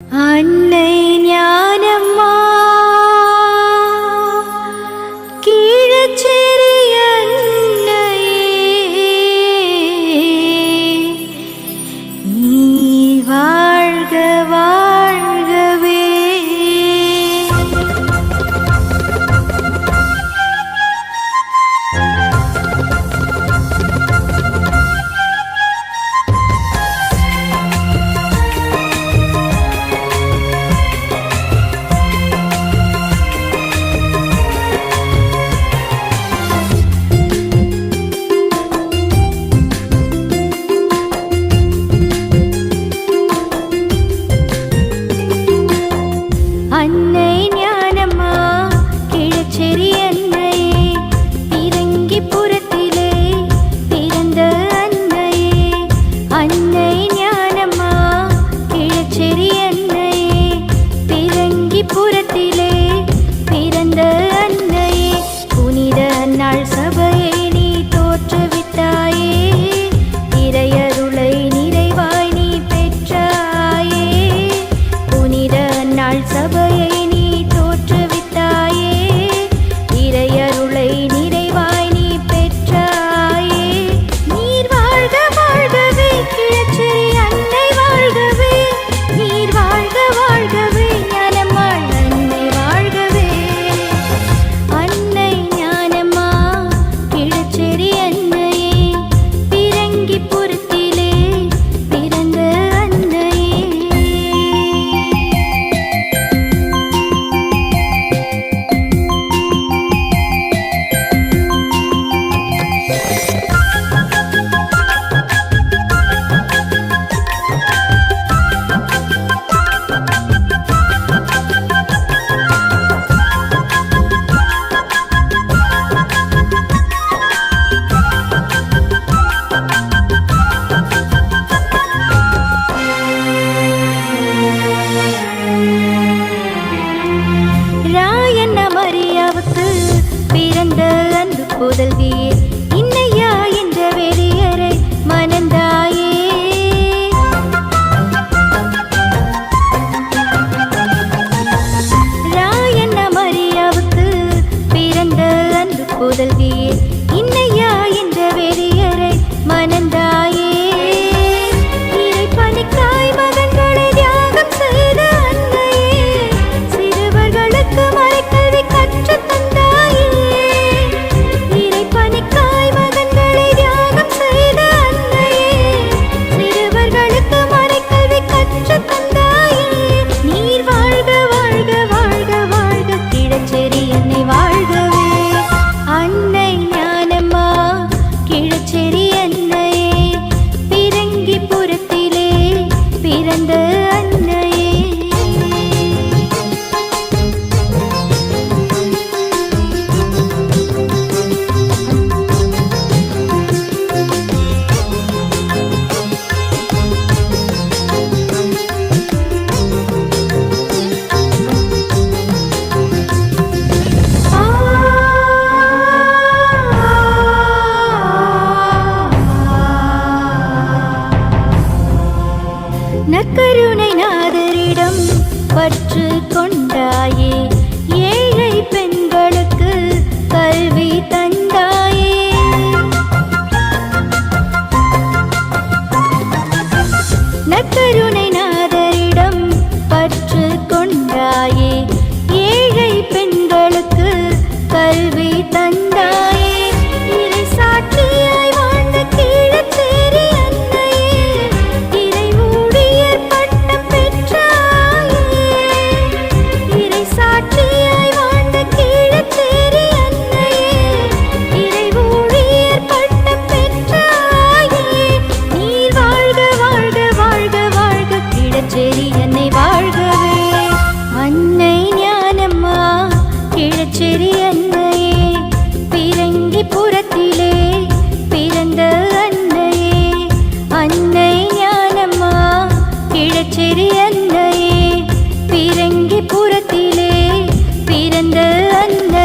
அன்னை सब புதல்வியே இன்னையா என்ற வெளியரை மணந்தாயே ராயண்ண மரியாவுக்கு பிறந்த அன்பு புதல்வியே கற்று கொண்டாயே ஏழை பெண்களுக்கு கல்வி தந்தாயே. நக்கரு அன்னை ஞானம்மா கிழச்சேரி அன்னையே. பிறங்கி புறத்திலே பிறந்த அன்னை